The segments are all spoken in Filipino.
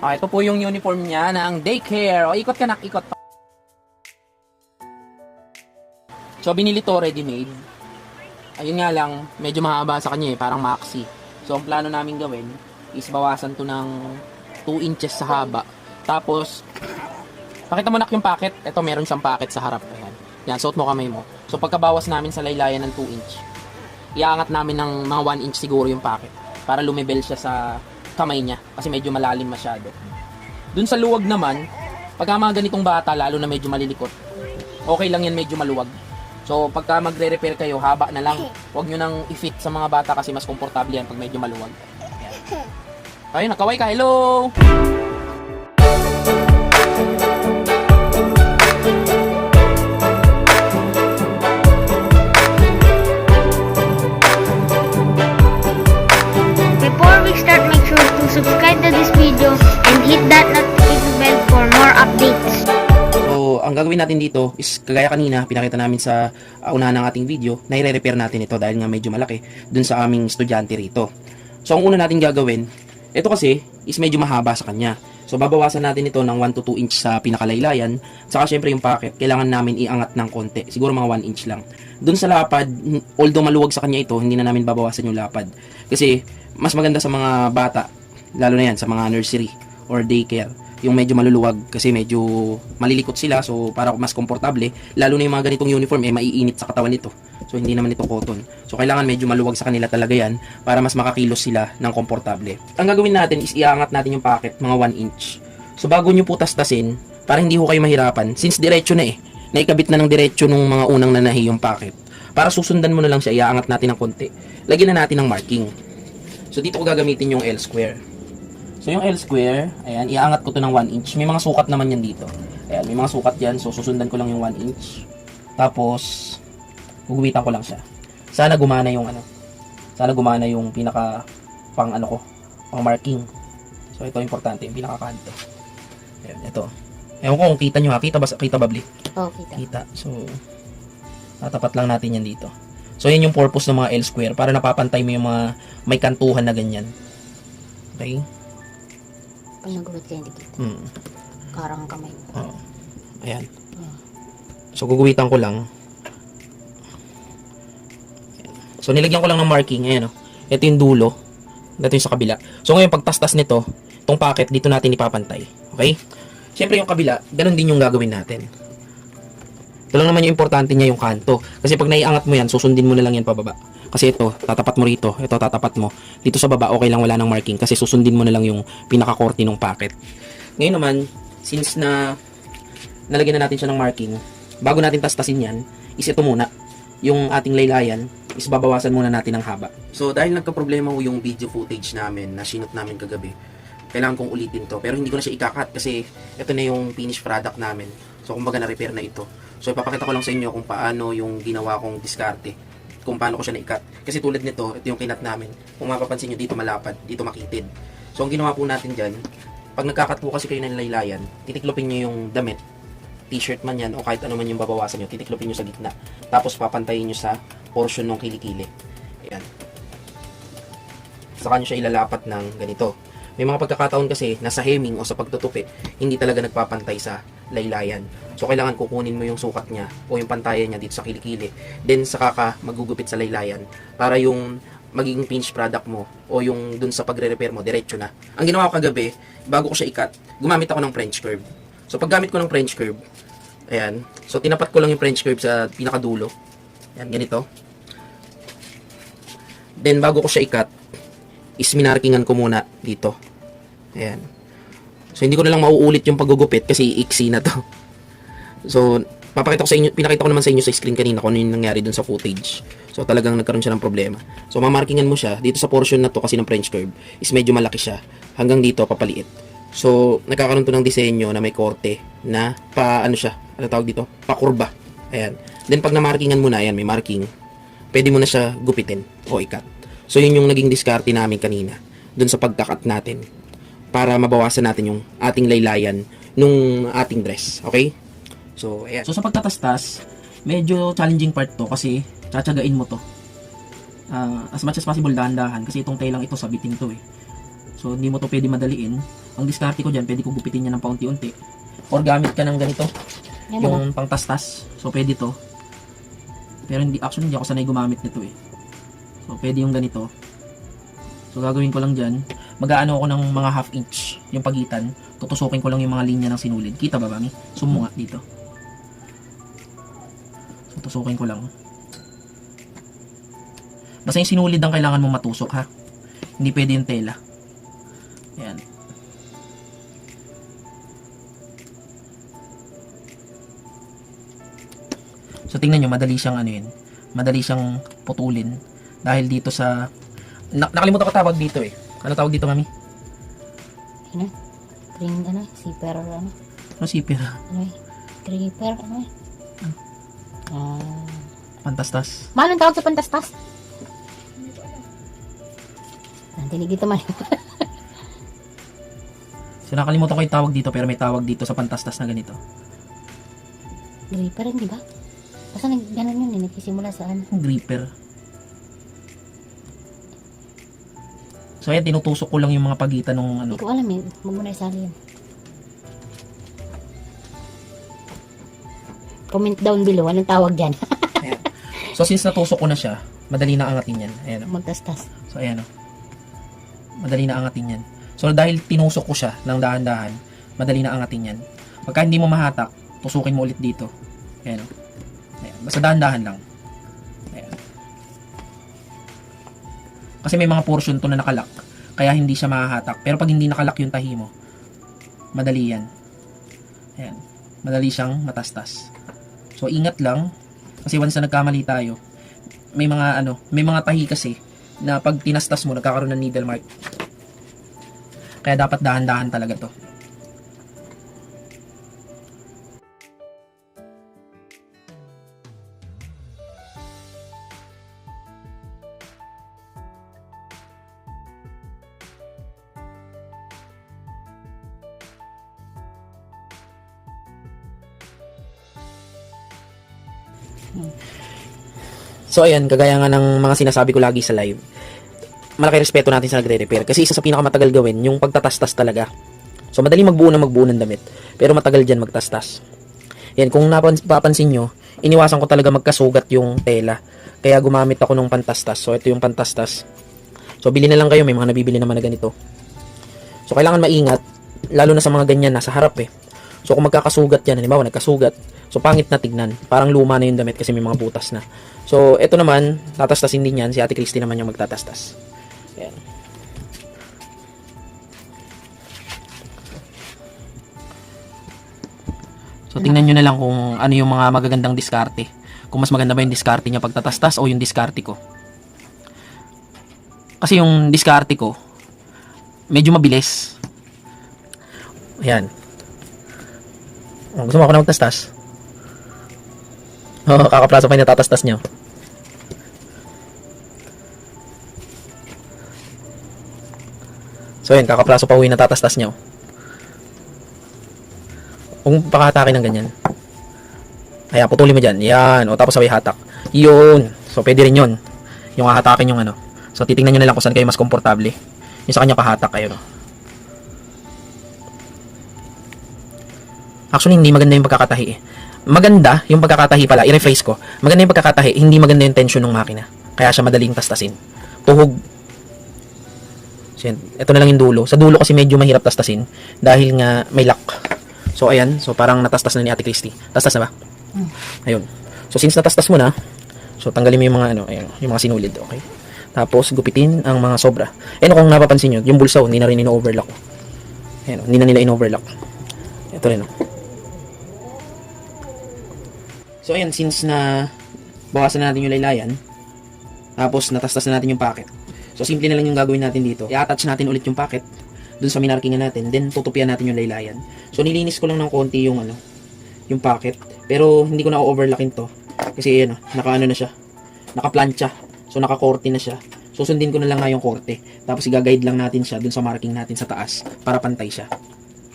Okay, ito po yung uniform niya ng daycare. O, ikot ka nak, ikot. So, binili to ready-made. Ayun nga lang, medyo mahaba sa kanya eh, parang maxi. So, ang plano namin gawin is bawasan to ng 2 inches sa haba. Tapos, pakita mo nak yung packet. Ito, meron siyang packet sa harap. Ayan. Yan, suot mo kamay mo. So, pagkabawas namin sa laylayan ng 2 inch, iaangat namin ng mga 1 inch siguro yung packet para lumibel siya sa kamay niya kasi medyo malalim masyado. Dun sa luwag naman, pagka mga ganitong bata, lalo na medyo malilikot, okay lang yan medyo maluwag. So, pagka magre-repair kayo, haba na lang. Huwag nyo nang i-fit sa mga bata kasi mas komportable yan pag medyo maluwag. Ayun, nakaway ka. Hello! Before Ang gagawin natin dito is kagaya kanina, pinakita namin sa uh, unahan ng ating video, na i-repair natin ito dahil nga medyo malaki dun sa aming estudyante rito. So, ang una natin gagawin, ito kasi is medyo mahaba sa kanya. So, babawasan natin ito ng 1 to 2 inch sa pinakalaylayan. Saka, syempre, yung pocket, kailangan namin iangat ng konti. Siguro mga 1 inch lang. Dun sa lapad, although maluwag sa kanya ito, hindi na namin babawasan yung lapad. Kasi, mas maganda sa mga bata, lalo na yan, sa mga nursery or daycare yung medyo maluluwag kasi medyo malilikot sila so para mas komportable lalo na yung mga ganitong uniform eh maiinit sa katawan nito. So hindi naman ito cotton. So kailangan medyo maluwag sa kanila talaga yan para mas makakilos sila ng komportable. Ang gagawin natin is iangat natin yung packet mga 1 inch. So bago nyo po tastasin para hindi ho kayo mahirapan since diretso na eh naikabit na ng diretso nung mga unang nanahi yung packet para susundan mo na lang siya iangat natin ng konti. Lagyan na natin ng marking. So dito ko gagamitin yung L square So yung L square, ayan, iangat ko to ng 1 inch. May mga sukat naman yan dito. Ayan, may mga sukat yan. So susundan ko lang yung 1 inch. Tapos, guguwitan ko lang siya. Sana gumana yung ano. Sana gumana yung pinaka pang ano ko, pang marking. So ito importante, yung pinaka kanto. Ayan, ito. Ewan ko kung kita nyo ha. Kita ba, kita ba, Bli? Oh, kita. Kita. So, tatapat lang natin yan dito. So, yun yung purpose ng mga L square para napapantay mo yung mga may kantuhan na ganyan. Okay? Pag nagulat ka, hindi kita. Hmm. Karang kamay mo. Oo. Ayan. So, guguwitan ko lang. So, nilagyan ko lang ng marking. Ayan, oh. Ito yung dulo. Ito yung sa kabila. So, ngayon, pagtastas nito, itong packet, dito natin ipapantay. Okay? Siyempre, yung kabila, ganun din yung gagawin natin. Ito lang naman yung importante niya, yung kanto. Kasi pag naiangat mo yan, susundin mo na lang yan pababa. Kasi ito, tatapat mo rito. Ito, tatapat mo. Dito sa baba, okay lang wala ng marking. Kasi susundin mo na lang yung pinaka-korte ng packet. Ngayon naman, since na nalagyan na natin siya ng marking, bago natin tastasin yan, is ito muna. Yung ating laylayan, is babawasan muna natin ng haba. So, dahil nagka-problema yung video footage namin na sinot namin kagabi, kailangan kong ulitin to. Pero hindi ko na siya ikakat kasi ito na yung finished product namin. So, kumbaga na-repair na ito. So, ipapakita ko lang sa inyo kung paano yung ginawa kong diskarte. Kung paano ko siya na-ikat. Kasi tulad nito, ito yung kinat namin. Kung mapapansin nyo, dito malapad, dito makitid. So, ang ginawa po natin dyan, pag nagkakat po kasi kayo ng laylayan, titiklopin nyo yung damit. T-shirt man yan o kahit ano man yung babawasan nyo, titiklopin nyo sa gitna. Tapos papantayin nyo sa portion ng kilikili. Ayan. Saka nyo siya ilalapat ng ganito. May mga pagkakataon kasi nasa hemming o sa pagtutupi, hindi talaga nagpapantay sa laylayan. So, kailangan kukunin mo yung sukat niya o yung pantayan niya dito sa kilikili. Then, saka ka magugupit sa laylayan para yung magiging finished product mo o yung dun sa pagre-repair mo, diretso na. Ang ginawa ko kagabi, bago ko siya ikat, gumamit ako ng French curve. So, paggamit ko ng French curve, ayan, so tinapat ko lang yung French curve sa pinakadulo. Ayan, ganito. Then, bago ko siya ikat, is minarkingan ko muna dito. Ayan. So, hindi ko na lang mauulit yung paggugupit kasi iksi na to. So, papakita ko sa inyo, pinakita ko naman sa inyo sa screen kanina kung ano yung nangyari dun sa footage. So, talagang nagkaroon siya ng problema. So, mamarkingan mo siya, dito sa portion na to kasi ng French curve, is medyo malaki siya. Hanggang dito, papaliit. So, nagkakaroon to ng disenyo na may korte na pa, ano siya, ano tawag dito? Pakurba. Ayan. Then, pag namarkingan mo na, ayan, may marking, pwede mo na siya gupitin o ikat. So, yun yung naging diskarte namin kanina dun sa pagkakat natin para mabawasan natin yung ating laylayan nung ating dress. Okay? So, ayan. So, sa pagtatastas, medyo challenging part to kasi tsatsagain mo to. Ah, as much as possible dahan-dahan kasi itong tailang ito sabitin to eh. So, hindi mo to pwede madaliin. Ang diskarte ko dyan, pwede ko gupitin yan ng paunti-unti. Or gamit ka ng ganito, Yan ba? yung pangtastas. So, pwede to. Pero hindi, actually, hindi ako sanay gumamit nito eh. So, pwede yung ganito. So, gagawin ko lang dyan. Mag-aano ako ng mga half inch yung pagitan. Tutusukin ko lang yung mga linya ng sinulid. Kita ba, Mami? Zoom mo nga dito. So, tusukin ko lang. Basta yung sinulid ang kailangan mo matusok, ha? Hindi pwede yung tela. Ayan. So tingnan nyo, madali siyang ano yun. Madali siyang putulin. Dahil dito sa... Na- nakalimutan ko tawag dito eh. Ano tawag dito, mami? Ano? Ring, ano? Zipper, ano? Ano sipir? Ano eh? Creeper, ano eh? Ah. Pantastas. Mahal ang tawag sa pantastas? Ah, dinig dito man. So nakalimutan ko yung tawag dito pero may tawag dito sa pantastas na ganito. Creeper, di ba? Basta nag, ganun yun eh. Nagsisimula sa ano. Gripper. So ayan, tinutusok ko lang yung mga pagitan ng ano. Hindi ko alam eh. Huwag mo na isali yun. Comment down below. Anong tawag dyan? Ayan. So since natusok ko na siya, madali na angatin yan. Ayan. oh. Magtastas. So ayan o. Madali na angatin yan. So dahil tinusok ko siya ng dahan-dahan, madali na angatin yan. Pagka hindi mo mahatak, tusukin mo ulit dito. Ayan o. Ayan. Basta dahan-dahan lang. Kasi may mga portion to na nakalak. Kaya hindi siya mahahatak. Pero pag hindi nakalak yung tahi mo, madali yan. Ayan. Madali siyang matastas. So ingat lang. Kasi once na nagkamali tayo, may mga ano, may mga tahi kasi na pag tinastas mo, nagkakaroon ng needle mark. Kaya dapat dahan-dahan talaga to. So ayan, kagaya nga ng mga sinasabi ko lagi sa live, malaki respeto natin sa nagre-repair kasi isa sa pinakamatagal gawin yung pagtatastas talaga. So madali magbuo na magbuo ng damit, pero matagal dyan magtastas. Yan, kung napapansin nyo, iniwasan ko talaga magkasugat yung tela. Kaya gumamit ako ng pantastas. So ito yung pantastas. So bili na lang kayo, may mga nabibili naman na ganito. So kailangan maingat, lalo na sa mga ganyan nasa harap eh. So kung magkakasugat yan, halimbawa nagkasugat, so pangit na tignan. Parang luma na yung damit kasi may mga butas na. So ito naman, tatastasin din yan. Si Ate Christy naman yung magtatastas. Ayan. So tingnan nyo na lang kung ano yung mga magagandang diskarte. Kung mas maganda ba yung diskarte niya pagtatastas o yung diskarte ko. Kasi yung diskarte ko, medyo mabilis. Ayan. Oh, gusto mo ako na magtastas? Oo, oh, kakaplaso pa yung natatastas nyo. So yun, kakaplaso pa uwi na tatastas nyo. Kung pakahatakin ng ganyan. Ayan, putulin mo dyan. Yan. O tapos sabay hatak. Yun. So pwede rin yun. Yung hahatakin yung ano. So titingnan nyo na lang kung saan kayo mas komportable. Yung sa kanya pahatak kayo. No? Actually, hindi maganda yung pagkakatahi eh. Maganda yung pagkakatahi pala. I-rephrase ko. Maganda yung pagkakatahi. Hindi maganda yung tension ng makina. Kaya siya madaling tastasin. Tuhog. Ito na lang yung dulo. Sa dulo kasi medyo mahirap tastasin. Dahil nga may lock. So, ayan. So, parang natastas na ni Ate Christy. Tastas na ba? Ayun. So, since natastas mo na, so, tanggalin mo yung mga, ano, ayan, yung mga sinulid. Okay? Tapos, gupitin ang mga sobra. Ayan, kung napapansin nyo, yung bulsa, oh, hindi na rin ino-overlock. Ayan, hindi na nila in-overlock. Ito rin, oh. So, ayan, since na bawasan na natin yung laylayan, tapos natastas na natin yung packet. So, simple na lang yung gagawin natin dito. I-attach natin ulit yung packet dun sa minarkingan natin. Then, tutupian natin yung laylayan. So, nilinis ko lang ng konti yung ano, yung packet. Pero, hindi ko na overlockin to. Kasi, ayan, oh, naka ano na siya. Naka-plancha. So, naka-korte na siya. Susundin ko na lang nga yung korte. Tapos, i-guide lang natin siya dun sa marking natin sa taas para pantay siya.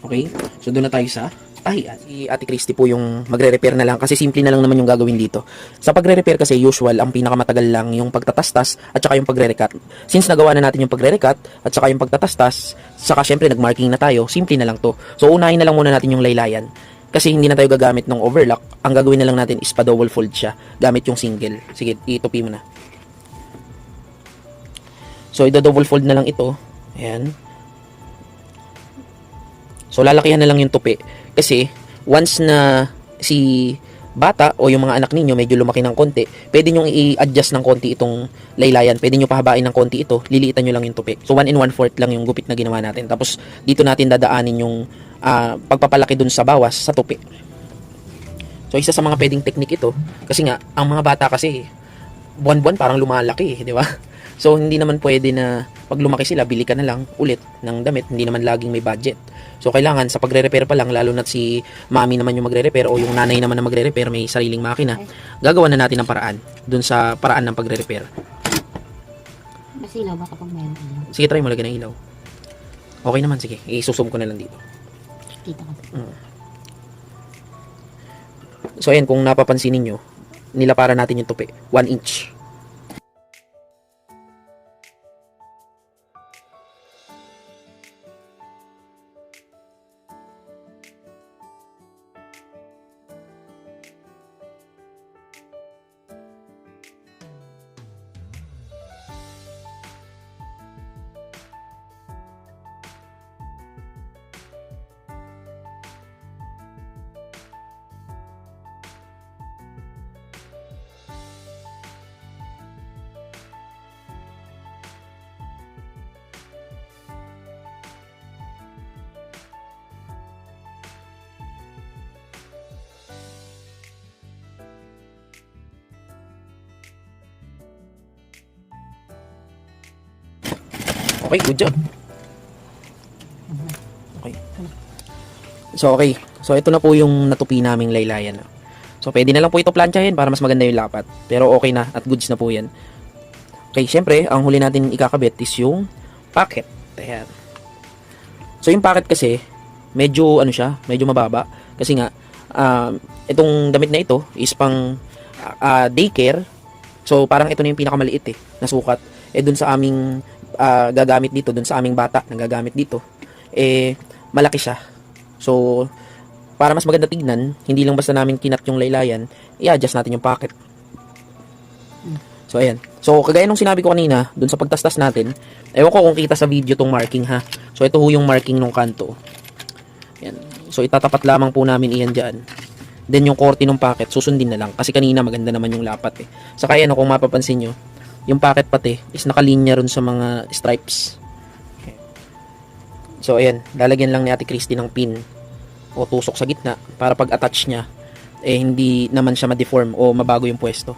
Okay? So, doon na tayo sa Ay, si Ate Christy po yung magre-repair na lang kasi simple na lang naman yung gagawin dito. Sa pagre-repair kasi usual, ang pinakamatagal lang yung pagtatastas at saka yung pagre-recut. Since nagawa na natin yung pagre-recut at saka yung pagtatastas, saka syempre nag-marking na tayo, simple na lang to. So unahin na lang muna natin yung laylayan. Kasi hindi na tayo gagamit ng overlock. Ang gagawin na lang natin is pa-double fold siya gamit yung single. Sige, itupi mo na. So, ito-double fold na lang ito. Ayan. So, lalakihan na lang yung tupi. Kasi, once na si bata o yung mga anak ninyo medyo lumaki ng konti, pwede nyo i-adjust ng konti itong laylayan. Pwede nyo pahabain ng konti ito, liliitan nyo lang yung tupi. So, 1 in 1 fourth lang yung gupit na ginawa natin. Tapos, dito natin dadaanin yung ah, pagpapalaki dun sa bawas sa tupi. So, isa sa mga pwedeng technique ito, kasi nga, ang mga bata kasi, buwan-buwan parang lumalaki, di ba? So, hindi naman pwede na pag lumaki sila, bili ka na lang ulit ng damit, hindi naman laging may budget. So, kailangan sa pagre-repair pa lang, lalo na si mami naman yung magre-repair o yung nanay naman na magre-repair, may sariling makina, gagawa na natin ng paraan dun sa paraan ng pagre-repair. Masilaw ba kapag mayroon ilaw? Sige, try mo lagyan ng ilaw. Okay naman, sige. Isusum ko na lang dito. Kita ka. So, ayan, kung napapansin ninyo, nilapara natin yung tupi. 1 inch. Okay, good job. Okay. So, okay. So, ito na po yung natupi naming laylayan. So, pwede na lang po ito planchahin para mas maganda yung lapat. Pero okay na at goods na po yan. Okay, syempre, ang huli natin ikakabit is yung packet. Ayan. So, yung packet kasi, medyo, ano siya, medyo mababa. Kasi nga, um, itong damit na ito is pang ah, daycare. So, parang ito na yung pinakamaliit eh, na sukat. Eh, dun sa aming ah, gagamit dito, dun sa aming bata na gagamit dito, eh, malaki siya. So, para mas maganda tignan, hindi lang basta namin kinat yung laylayan, i-adjust natin yung pocket. So, ayan. So, kagaya nung sinabi ko kanina, dun sa pagtastas natin, ewan ko kung kita sa video tong marking ha. So, ito ho yung marking nung kanto. Ayan. So, itatapat lamang po namin iyan dyan. Then, yung korte ng pocket, susundin na lang. Kasi kanina maganda naman yung lapat eh. Saka yan, kung mapapansin nyo, yung pocket pati is nakalinya ron sa mga stripes. So, ayan. Lalagyan lang ni Ate Christy ng pin o tusok sa gitna para pag attach niya, eh hindi naman siya ma-deform o mabago yung pwesto.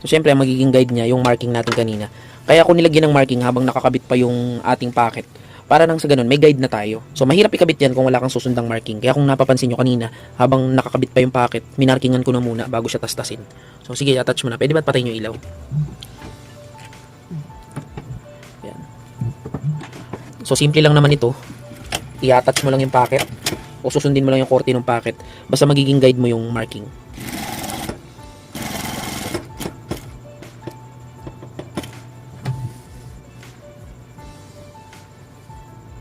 So, syempre, magiging guide niya, yung marking natin kanina. Kaya ako nilagyan ng marking habang nakakabit pa yung ating packet. Para nang sa ganun, may guide na tayo. So, mahirap ikabit yan kung wala kang susundang marking. Kaya kung napapansin nyo kanina, habang nakakabit pa yung packet, minarkingan ko na muna bago siya tastasin. So, sige, attach mo na. Pwede ba't patayin yung ilaw? Yan. So, simple lang naman ito. I-attach mo lang yung packet o susundin mo lang yung korte ng packet. Basta magiging guide mo yung marking.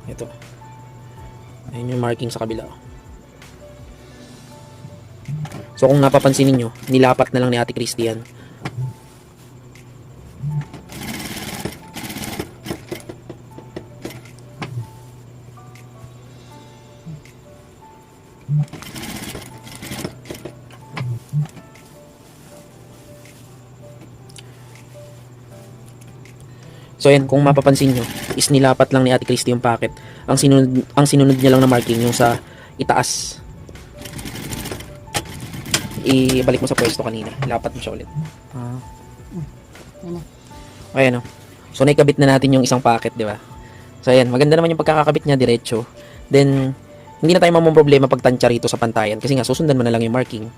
Ito. Ayun yung marking sa kabila. So kung napapansin ninyo, nilapat na lang ni Ate Christian. So yan, kung mapapansin nyo, is nilapat lang ni Ate Christy yung packet. Ang sinunod, ang sinunod niya lang na marking yung sa itaas. Ibalik mo sa pwesto kanina. Lapat mo siya ulit. Ah. Yan na. Ayan o. So naikabit na natin yung isang packet, di ba? So ayan, maganda naman yung pagkakakabit niya diretso. Then, hindi na tayo mamumroblema pag tansya rito sa pantayan kasi nga susundan mo na lang yung marking.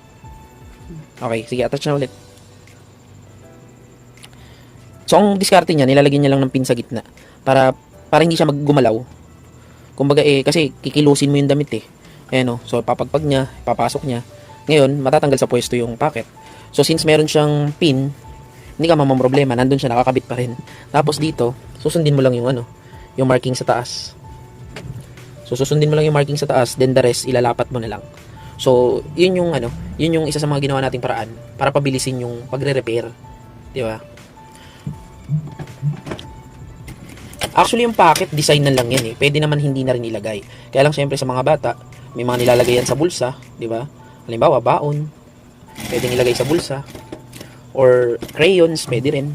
Okay, sige, attach na ulit. So, ang diskarte niya, nilalagyan niya lang ng pin sa gitna para para hindi siya maggumalaw. Kumbaga eh, kasi kikilusin mo yung damit eh. Ayan o. So, papagpag niya, papasok niya. Ngayon, matatanggal sa pwesto yung packet. So, since meron siyang pin, hindi ka mamamroblema. Nandun siya, nakakabit pa rin. Tapos dito, susundin mo lang yung ano, yung marking sa taas. So, susundin mo lang yung marking sa taas, then the rest, ilalapat mo na lang. So, yun yung ano, yun yung isa sa mga ginawa nating paraan para pabilisin yung pagre-repair. Di ba? Actually, yung pocket, design na lang yan eh. Pwede naman hindi na rin ilagay. Kaya lang, syempre, sa mga bata, may mga nilalagay yan sa bulsa, di ba? Halimbawa, baon. Pwedeng ilagay sa bulsa. Or crayons, pwede rin.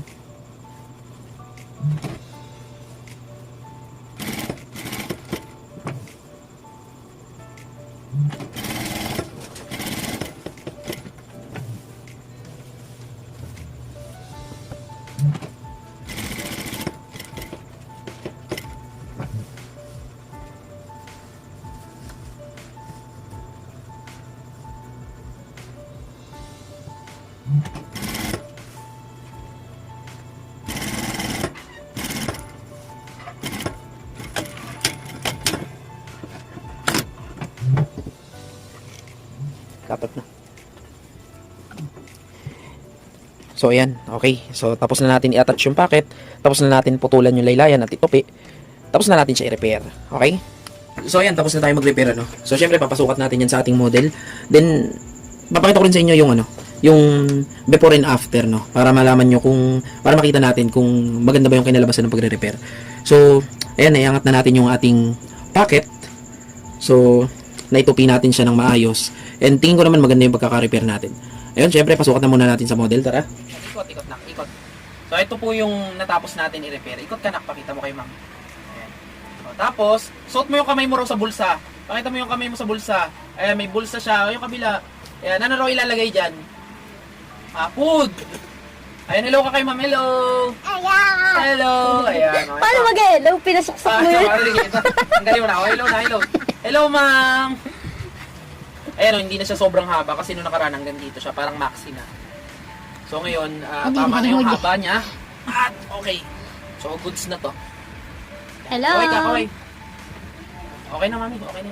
Kapat na. So, ayan. Okay. So, tapos na natin i-attach yung packet. Tapos na natin putulan yung laylayan at itupi. Tapos na natin siya i-repair. Okay? So, ayan. Tapos na tayo mag-repair, ano? So, syempre, papasukat natin yan sa ating model. Then, papakita ko rin sa inyo yung, ano, yung before and after, no? Para malaman nyo kung, para makita natin kung maganda ba yung kinalabasan ng pagre-repair. So, ayan, naiangat na natin yung ating packet. So, naitupi natin siya ng maayos. And tingin ko naman maganda yung pagkaka-repair natin. Ayun, syempre, pasukat na muna natin sa model. Tara. Ikot, ikot nak, ikot. So, ito po yung natapos natin i-repair. Ikot ka nak, pakita mo kay ma'am. Ayan. So, tapos, suot mo yung kamay mo raw sa bulsa. Pakita mo yung kamay mo sa bulsa. Ayan, may bulsa siya. O, yung kabila. Ayan, ano raw ilalagay dyan? Ah, food. Ayan, hello ka kay ma'am. Hello. Hello. Ayan. o, Paano ito. mag-hello? Pinasuksak Ah, mo yun. Ang galing mo na. Oh, hello na, hello. Hello, ma'am. Ayan, oh, hindi na siya sobrang haba kasi nung nakaraan hanggang dito siya, parang maxi na. So ngayon, Hindi tama na yung huli. haba niya. At okay. So goods na to. Hello? Okay ka, okay. Okay na, mami. Okay na.